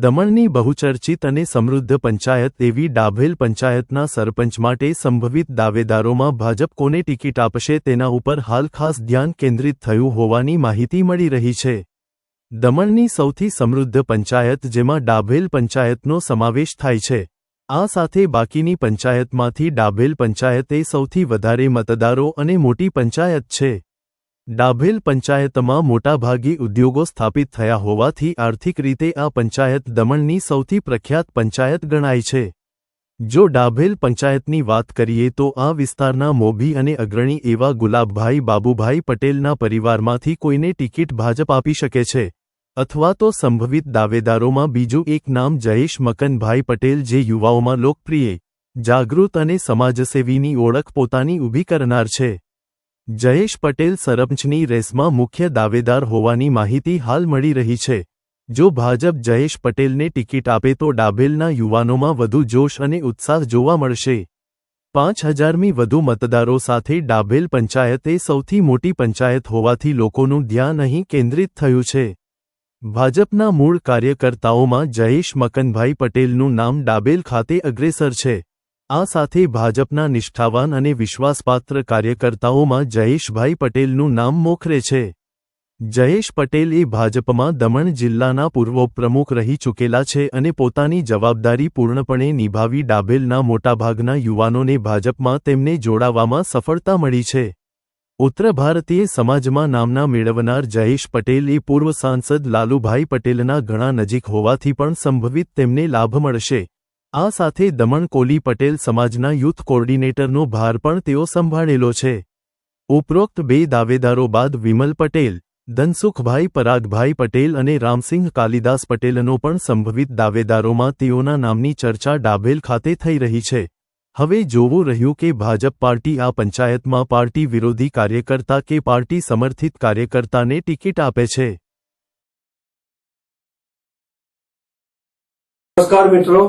દમણની બહુચર્ચિત અને સમૃદ્ધ પંચાયત એવી ડાભેલ પંચાયતના સરપંચ માટે સંભવિત દાવેદારોમાં ભાજપ કોને ટિકિટ આપશે તેના ઉપર હાલ ખાસ ધ્યાન કેન્દ્રિત થયું હોવાની માહિતી મળી રહી છે. દમણની સૌથી સમૃદ્ધ પંચાયત જેમાં ડાભેલ પંચાયતનો સમાવેશ થાય છે. આ સાથે બાકીની પંચાયતમાંથી ડાભેલ પંચાયત એ સૌથી વધારે મતદારો અને મોટી પંચાયત છે. ડાભેલ પંચાયતમાં મોટાભાગી ઉદ્યોગો સ્થાપિત થયા હોવાથી આર્થિક રીતે આ પંચાયત દમણની સૌથી પ્રખ્યાત પંચાયત ગણાય છે. જો ડાભેલ પંચાયતની વાત કરીએ તો આ વિસ્તારના મોભી અને અગ્રણી એવા ગુલાબભાઈ બાબુભાઈ પટેલના પરિવારમાંથી કોઈને ટિકિટ ભાજપ આપી શકે છે. અથવા તો સંભવિત દાવેદારોમાં બીજું એક નામ જયેશ મકનભાઈ પટેલ જે યુવાઓમાં લોકપ્રિય, જાગૃત અને સમાજસેવીની ઓળખ પોતાની ઊભી કરનાર છે. જયેશ પટેલ સરપંચની રેસમાં મુખ્ય દાવેદાર હોવાની માહિતી હાલ મળી રહી છે. જો ભાજપ જયેશ પટેલને ટિકિટ આપે તો ડાભેલના યુવાનોમાં વધુ જોશ અને ઉત્સાહ જોવા મળશે. પાંચ હજારમી વધુ મતદારો સાથે ડાભેલ પંચાયત સૌથી મોટી પંચાયત હોવાથી લોકોનું ધ્યાન અહીં કેન્દ્રિત થયું છે. ભાજપના મૂળ કાર્યકર્તાઓમાં જયેશ મકનભાઈ પટેલનું નામ ડાબેલ ખાતે અગ્રેસર છે. આ સાથે ભાજપના નિષ્ઠાવાન અને વિશ્વાસપાત્ર કાર્યકર્તાઓમાં જયેશભાઈ પટેલનું નામ મોખરે છે. જયેશ પટેલ એ ભાજપમાં દમણ જિલ્લાના પૂર્વ પ્રમુખ રહી ચૂકેલા છે અને પોતાની જવાબદારી પૂર્ણપણે નિભાવી ડાબેલના મોટાભાગના યુવાનોને ભાજપમાં તેમને જોડાવામાં સફળતા મળી છે. ઉત્તર ભારતીય સમાજમાં નામના મેળવનાર જયેશ પટેલ એ પૂર્વ સાંસદ લાલુભાઈ પટેલના ઘણા નજીક હોવાથી પણ સંભવિત તેમને લાભ મળશે. આ સાથે દમણ કોલી પટેલ સમાજના યુથ કોર્ડિનેટરનો ભાર પણ તેઓ સંભાળેલો છે. ઉપરોક્ત બે દાવેદારો બાદ વિમલ પટેલ, ધનસુખભાઈ પરાગભાઈ પટેલ અને રામસિંહ કાલિદાસ પટેલનો પણ સંભવિત દાવેદારોમાં તેઓના નામની ચર્ચા ડાભેલ ખાતે થઈ રહી છે. હવે જોવું રહ્યું કે ભાજપ પાર્ટી આ પંચાયતમાં પાર્ટી વિરોધી કાર્યકર્તા કે પાર્ટી સમર્થિત કાર્યકર્તાને ટિકિટ આપે છે. નમસ્કાર મિત્રો.